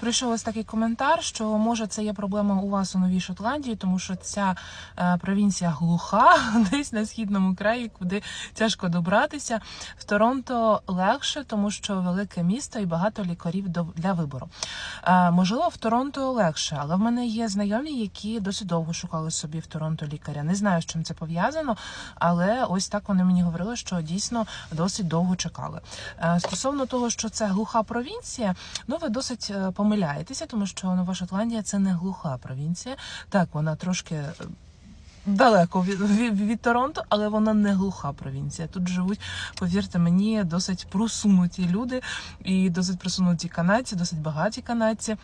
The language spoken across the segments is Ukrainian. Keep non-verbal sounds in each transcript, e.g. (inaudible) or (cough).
прийшов ось такий коментар, що може це є проблема у вас у Новій Шотландії, тому що ця е, провінція глуха, (laughs) десь на східному краї, куди тяжко добратися. В Торонто легше, тому що велике місто і багато лікарів для вибору. Е, можливо, в Торонто легше, але в мене є знайомі, які досить довго шукали собі в Торонто лікаря. Не знаю, з чим це пов'язано, але ось так вони мені говорили, що дійсно досить довго чекали. Е, Стосовно того, що це глуха провінція, ну ви досить е, помиляєтеся, тому що Нова Шотландія це не глуха провінція. Так, вона трошки. е, Далеко від, від, від Торонто, але вона не глуха провінція. Тут живуть, повірте мені, досить просунуті люди і досить просунуті канадці, досить багаті канадці.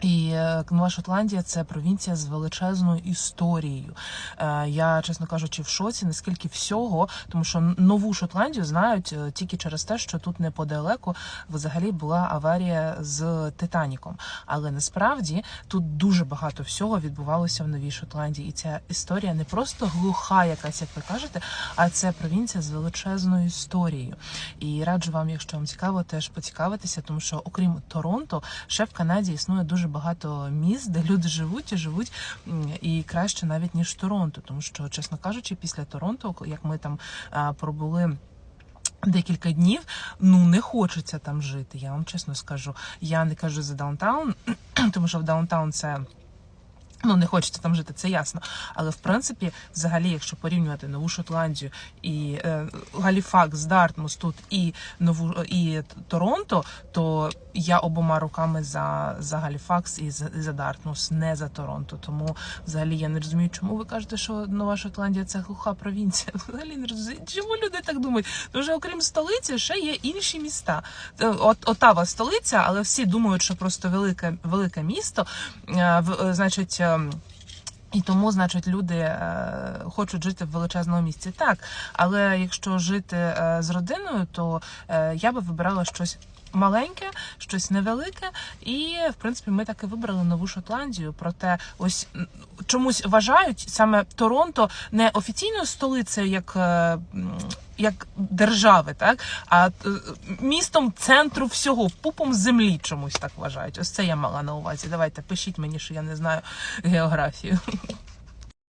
І е, Нова Шотландія це провінція з величезною історією. Е, Я, чесно кажучи, в шоці, наскільки всього, тому що нову Шотландію знають е, тільки через те, що тут неподалеку взагалі була аварія з Титаніком. Але насправді тут дуже багато всього відбувалося в Новій Шотландії. І ця історія не просто глуха, якась, як ви кажете, а це провінція з величезною історією. І раджу вам, якщо вам цікаво, теж поцікавитися, тому що окрім Торонто, ще в Канаді існує дуже багато міст, де люди живуть і живуть і краще навіть ніж Торонто, тому що, чесно кажучи, після Торонто, як ми там пробули. Декілька днів, ну не хочеться там жити. Я вам чесно скажу. Я не кажу за даунтаун, (clears throat) тому що в даунтаун це. Ну, не хочеться там жити, це ясно. Але в принципі, взагалі, якщо порівнювати нову Шотландію і е, Галіфакс, Дартмус тут і нову і Торонто, то я обома руками за, за Галіфакс і за, і за Дартмус, не за Торонто. Тому взагалі я не розумію, чому ви кажете, що Нова Шотландія це глуха провінція. (laughs) Взагалі не розумію, чому люди так думають. Тому що окрім столиці, ще є інші міста. Е, От Отава столиця, але всі думають, що просто велике велике місто. Е, е, Значить. Ем, і тому, значить, люди е, хочуть жити в величезному місці. Так, але якщо жити е, з родиною, то е, я би вибирала щось. Маленьке, щось невелике, і в принципі ми так і вибрали нову Шотландію. Проте, ось чомусь вважають саме Торонто не офіційною столицею, як, е, як держави, так а е, містом центру всього, пупом землі чомусь так вважають. Ось це я мала на увазі. Давайте пишіть мені, що я не знаю географію.